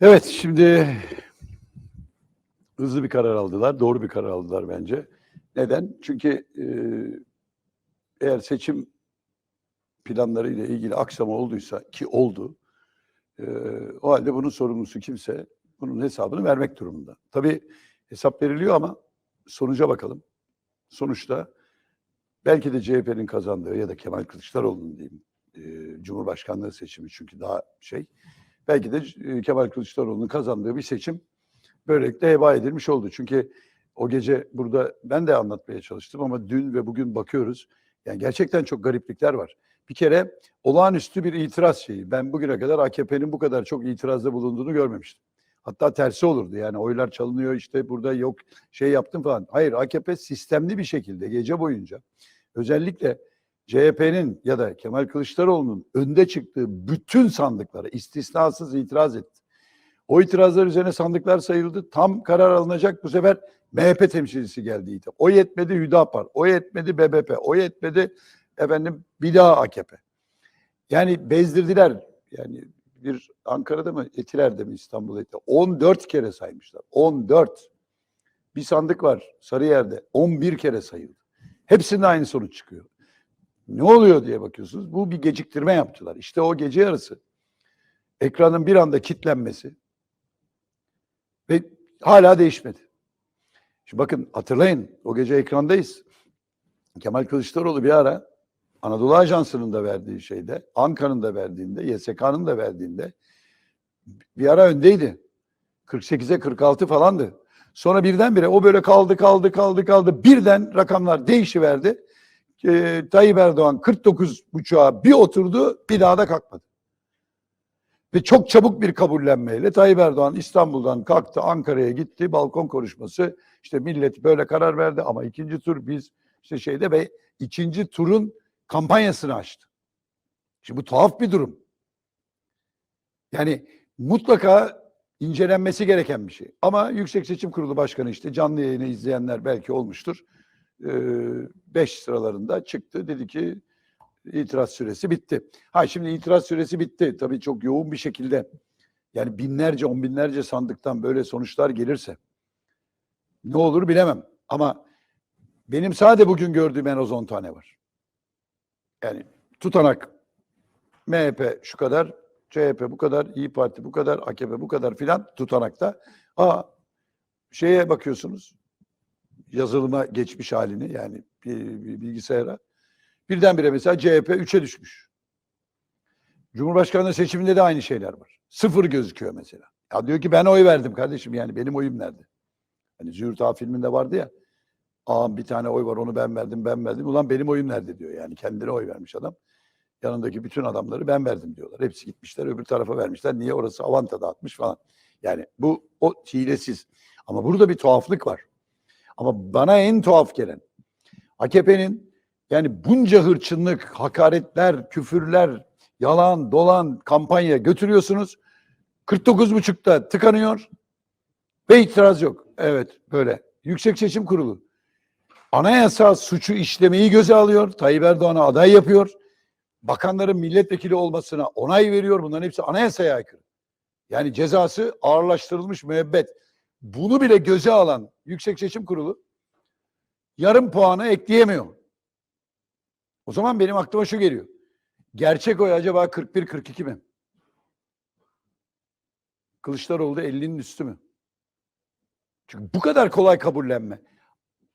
Evet şimdi hızlı bir karar aldılar. Doğru bir karar aldılar bence. Neden? Çünkü e, eğer seçim planlarıyla ilgili aksama olduysa ki oldu e, o halde bunun sorumlusu kimse bunun hesabını vermek durumunda. Tabii hesap veriliyor ama sonuca bakalım. Sonuçta belki de CHP'nin kazandığı ya da Kemal Kılıçdaroğlu'nun diyeyim e, Cumhurbaşkanlığı seçimi çünkü daha şey belki de e, Kemal Kılıçdaroğlu'nun kazandığı bir seçim böylelikle heba edilmiş oldu. Çünkü o gece burada ben de anlatmaya çalıştım ama dün ve bugün bakıyoruz. Yani gerçekten çok gariplikler var. Bir kere olağanüstü bir itiraz şeyi. Ben bugüne kadar AKP'nin bu kadar çok itirazda bulunduğunu görmemiştim. Hatta tersi olurdu yani oylar çalınıyor işte burada yok şey yaptım falan. Hayır AKP sistemli bir şekilde gece boyunca özellikle CHP'nin ya da Kemal Kılıçdaroğlu'nun önde çıktığı bütün sandıklara istisnasız itiraz etti. O itirazlar üzerine sandıklar sayıldı. Tam karar alınacak bu sefer MHP temsilcisi geldi. O yetmedi Hüdapar, o yetmedi BBP, o yetmedi efendim bir daha AKP. Yani bezdirdiler. Yani bir Ankara'da mı Etiler'de mi İstanbul Etiler 14 kere saymışlar. 14. Bir sandık var Sarıyer'de 11 kere sayıldı. Hepsinde aynı sonuç çıkıyor. Ne oluyor diye bakıyorsunuz. Bu bir geciktirme yaptılar. İşte o gece yarısı ekranın bir anda kilitlenmesi ve hala değişmedi. Şimdi bakın hatırlayın o gece ekrandayız. Kemal Kılıçdaroğlu bir ara Anadolu Ajansı'nın da verdiği şeyde, Ankara'nın da verdiğinde, YSK'nın da verdiğinde bir ara öndeydi. 48'e 46 falandı. Sonra birdenbire o böyle kaldı kaldı kaldı kaldı. Birden rakamlar değişiverdi. Ee, Tayyip Erdoğan 49 buçuğa bir oturdu bir daha da kalkmadı. Ve çok çabuk bir kabullenmeyle Tayyip Erdoğan İstanbul'dan kalktı Ankara'ya gitti balkon konuşması işte millet böyle karar verdi ama ikinci tur biz işte şeyde ve ikinci turun kampanyasını açtı. Şimdi bu tuhaf bir durum. Yani mutlaka incelenmesi gereken bir şey. Ama Yüksek Seçim Kurulu Başkanı işte canlı yayını izleyenler belki olmuştur. 5 sıralarında çıktı dedi ki itiraz süresi bitti. Ha şimdi itiraz süresi bitti. Tabii çok yoğun bir şekilde yani binlerce on binlerce sandıktan böyle sonuçlar gelirse ne olur bilemem. Ama benim sadece bugün gördüğüm en az 10 tane var. Yani tutanak MHP şu kadar, CHP bu kadar, İyi Parti bu kadar, AKP bu kadar filan tutanakta. Aa şeye bakıyorsunuz yazılıma geçmiş halini yani bir, bilgisayara. Birdenbire mesela CHP 3'e düşmüş. Cumhurbaşkanlığı seçiminde de aynı şeyler var. Sıfır gözüküyor mesela. Ya diyor ki ben oy verdim kardeşim yani benim oyum nerede? Hani Züğürt Ağa filminde vardı ya. Ağam bir tane oy var onu ben verdim ben verdim. Ulan benim oyum nerede diyor yani kendine oy vermiş adam. Yanındaki bütün adamları ben verdim diyorlar. Hepsi gitmişler öbür tarafa vermişler. Niye orası avanta dağıtmış falan. Yani bu o hilesiz. Ama burada bir tuhaflık var. Ama bana en tuhaf gelen AKP'nin yani bunca hırçınlık, hakaretler, küfürler, yalan, dolan kampanya götürüyorsunuz. 49.5'ta tıkanıyor ve itiraz yok. Evet böyle. Yüksek Seçim Kurulu anayasa suçu işlemeyi göze alıyor. Tayyip Erdoğan'a aday yapıyor. Bakanların milletvekili olmasına onay veriyor. Bunların hepsi anayasaya aykırı. Yani cezası ağırlaştırılmış müebbet. Bunu bile göze alan Yüksek Seçim Kurulu yarım puanı ekleyemiyor. O zaman benim aklıma şu geliyor. Gerçek oy acaba 41-42 mi? Kılıçdaroğlu da 50'nin üstü mü? Çünkü bu kadar kolay kabullenme.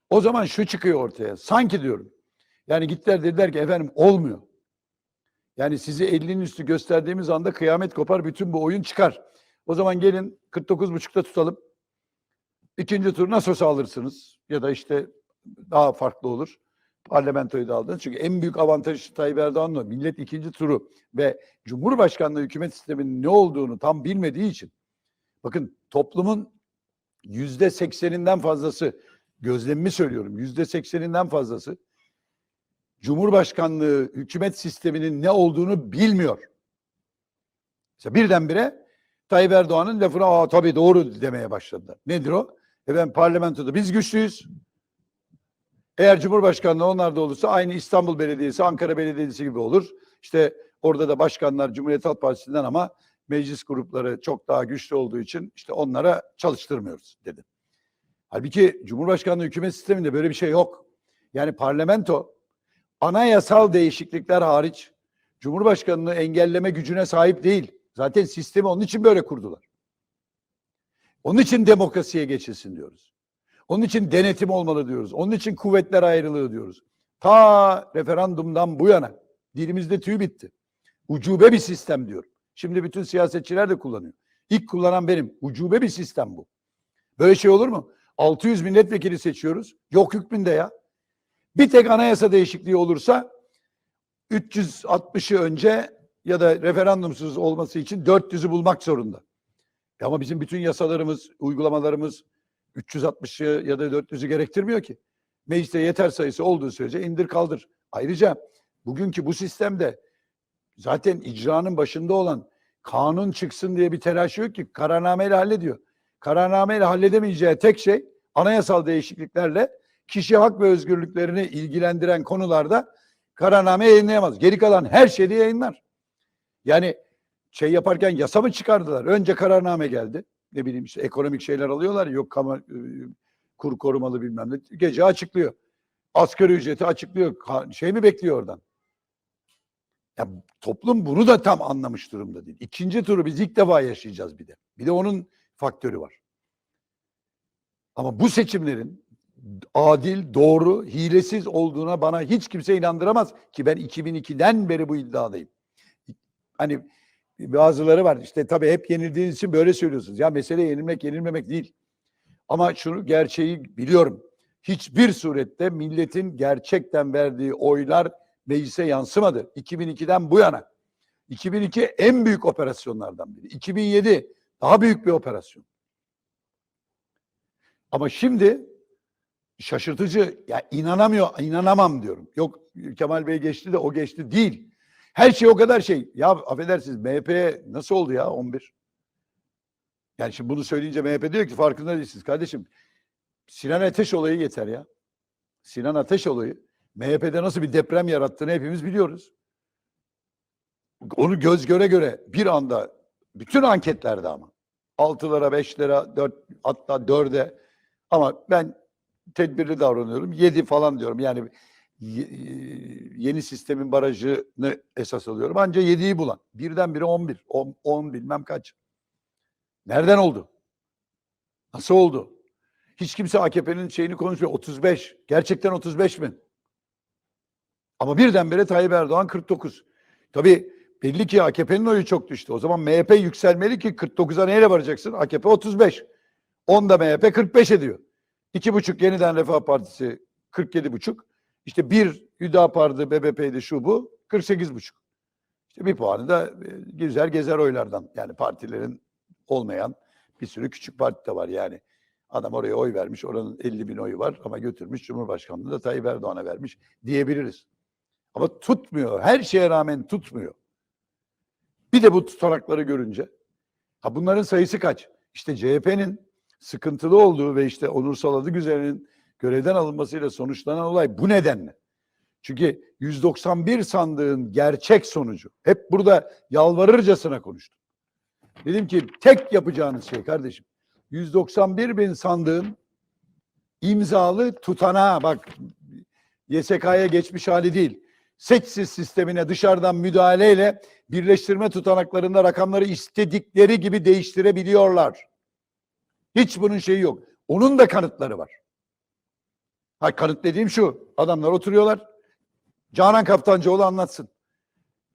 O zaman şu çıkıyor ortaya. Sanki diyorum. Yani gittiler dediler ki efendim olmuyor. Yani sizi 50'nin üstü gösterdiğimiz anda kıyamet kopar. Bütün bu oyun çıkar. O zaman gelin 49.5'ta tutalım. İkinci tur nasıl alırsınız. Ya da işte daha farklı olur. Parlamentoyu da aldınız. Çünkü en büyük avantaj Tayyip Erdoğan'la millet ikinci turu ve Cumhurbaşkanlığı hükümet sisteminin ne olduğunu tam bilmediği için bakın toplumun yüzde sekseninden fazlası gözlemimi söylüyorum yüzde sekseninden fazlası Cumhurbaşkanlığı hükümet sisteminin ne olduğunu bilmiyor. Mesela birdenbire Tayyip Erdoğan'ın lafına aa tabii doğru demeye başladılar. Nedir o? Efendim parlamentoda biz güçlüyüz. Eğer Cumhurbaşkanlığı onlarda olursa aynı İstanbul Belediyesi, Ankara Belediyesi gibi olur. İşte orada da başkanlar Cumhuriyet Halk Partisi'nden ama meclis grupları çok daha güçlü olduğu için işte onlara çalıştırmıyoruz dedi. Halbuki Cumhurbaşkanlığı hükümet sisteminde böyle bir şey yok. Yani parlamento anayasal değişiklikler hariç Cumhurbaşkanlığı engelleme gücüne sahip değil. Zaten sistemi onun için böyle kurdular. Onun için demokrasiye geçilsin diyoruz. Onun için denetim olmalı diyoruz. Onun için kuvvetler ayrılığı diyoruz. Ta referandumdan bu yana dilimizde tüy bitti. Ucube bir sistem diyor. Şimdi bütün siyasetçiler de kullanıyor. İlk kullanan benim. Ucube bir sistem bu. Böyle şey olur mu? 600 milletvekili seçiyoruz. Yok hükmünde ya. Bir tek anayasa değişikliği olursa 360'ı önce ya da referandumsuz olması için 400'ü bulmak zorunda. E Ama bizim bütün yasalarımız, uygulamalarımız 360'ı ya da 400'ü gerektirmiyor ki. Mecliste yeter sayısı olduğu sürece indir kaldır. Ayrıca bugünkü bu sistemde zaten icranın başında olan kanun çıksın diye bir telaş yok ki kararnameyle hallediyor. Kararnameyle halledemeyeceği tek şey anayasal değişikliklerle kişi hak ve özgürlüklerini ilgilendiren konularda kararname yayınlayamaz. Geri kalan her şeyi yayınlar. Yani şey yaparken yasa mı çıkardılar? Önce kararname geldi. Ne bileyim işte ekonomik şeyler alıyorlar. Yok kama, e, kur korumalı bilmem ne. Gece açıklıyor. Asgari ücreti açıklıyor. Şey mi bekliyor oradan? Ya toplum bunu da tam anlamış durumda değil. İkinci turu biz ilk defa yaşayacağız bir de. Bir de onun faktörü var. Ama bu seçimlerin adil, doğru, hilesiz olduğuna bana hiç kimse inandıramaz ki ben 2002'den beri bu iddiadayım. Hani bazıları var işte tabii hep yenildiğiniz için böyle söylüyorsunuz. Ya mesele yenilmek, yenilmemek değil. Ama şunu gerçeği biliyorum. Hiçbir surette milletin gerçekten verdiği oylar meclise yansımadı. 2002'den bu yana. 2002 en büyük operasyonlardan biri. 2007 daha büyük bir operasyon. Ama şimdi şaşırtıcı ya inanamıyor, inanamam diyorum. Yok Kemal Bey geçti de o geçti değil. Her şey o kadar şey. Ya affedersiniz MHP nasıl oldu ya 11? Yani şimdi bunu söyleyince MHP diyor ki farkında değilsiniz kardeşim. Sinan Ateş olayı yeter ya. Sinan Ateş olayı MHP'de nasıl bir deprem yarattığını hepimiz biliyoruz. Onu göz göre göre bir anda bütün anketlerde ama 6'lara, 5'lere, 4 hatta 4'e ama ben tedbirli davranıyorum. 7 falan diyorum. Yani yeni sistemin barajını esas alıyorum. Anca 7'yi bulan. Birdenbire 11. 10, 10 bilmem kaç. Nereden oldu? Nasıl oldu? Hiç kimse AKP'nin şeyini konuşmuyor. 35. Gerçekten 35 mi? Ama birdenbire Tayyip Erdoğan 49. Tabii belli ki AKP'nin oyu çok düştü. O zaman MHP yükselmeli ki 49'a neyle varacaksın? AKP 35. 10 da MHP 45 ediyor. 2,5 yeniden Refah Partisi 47,5. İşte bir Hüdapar'dı, BBP'ydi şu bu 48,5. İşte bir puanı da e, güzel gezer oylardan. Yani partilerin olmayan bir sürü küçük parti de var yani. Adam oraya oy vermiş, oranın 50 bin oyu var ama götürmüş Cumhurbaşkanlığı da Tayyip Erdoğan'a vermiş diyebiliriz. Ama tutmuyor. Her şeye rağmen tutmuyor. Bir de bu tutanakları görünce. Ha bunların sayısı kaç? İşte CHP'nin sıkıntılı olduğu ve işte Onursal Adıgüzel'in görevden alınmasıyla sonuçlanan olay bu nedenle. Çünkü 191 sandığın gerçek sonucu. Hep burada yalvarırcasına konuştum. Dedim ki tek yapacağınız şey kardeşim 191 bin sandığın imzalı tutanağı bak YSK'ya geçmiş hali değil. Seçsiz sistemine dışarıdan müdahaleyle birleştirme tutanaklarında rakamları istedikleri gibi değiştirebiliyorlar. Hiç bunun şeyi yok. Onun da kanıtları var. Ha kanıt dediğim şu. Adamlar oturuyorlar. Canan Kaptancıoğlu anlatsın.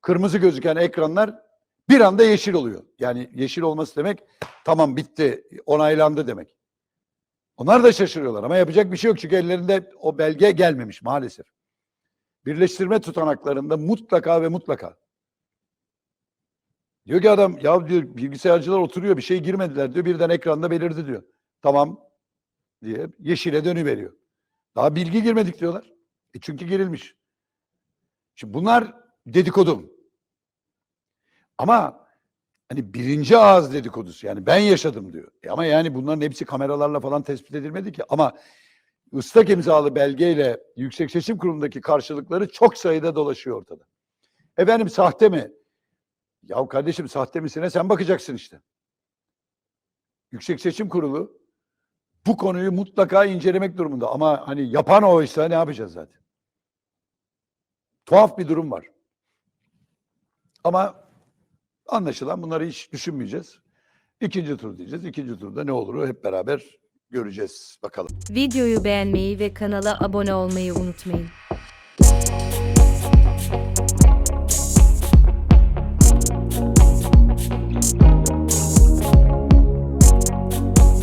Kırmızı gözüken ekranlar bir anda yeşil oluyor. Yani yeşil olması demek tamam bitti, onaylandı demek. Onlar da şaşırıyorlar ama yapacak bir şey yok çünkü ellerinde o belge gelmemiş maalesef. Birleştirme tutanaklarında mutlaka ve mutlaka. Diyor ki adam ya diyor bilgisayarcılar oturuyor bir şey girmediler diyor birden ekranda belirdi diyor. Tamam diye yeşile dönüveriyor. Daha bilgi girmedik diyorlar. E çünkü girilmiş. Şimdi bunlar dedikodu. Ama hani birinci ağız dedikodusu yani ben yaşadım diyor. E ama yani bunların hepsi kameralarla falan tespit edilmedi ki. Ama ıslak imzalı belgeyle Yüksek Seçim Kurulu'ndaki karşılıkları çok sayıda dolaşıyor ortada. Efendim sahte mi? Ya kardeşim sahte misine sen bakacaksın işte. Yüksek Seçim Kurulu bu konuyu mutlaka incelemek durumunda. Ama hani yapan oysa ne yapacağız zaten? Tuhaf bir durum var. Ama anlaşılan bunları hiç düşünmeyeceğiz. İkinci tur diyeceğiz. İkinci turda ne olur hep beraber göreceğiz bakalım. Videoyu beğenmeyi ve kanala abone olmayı unutmayın.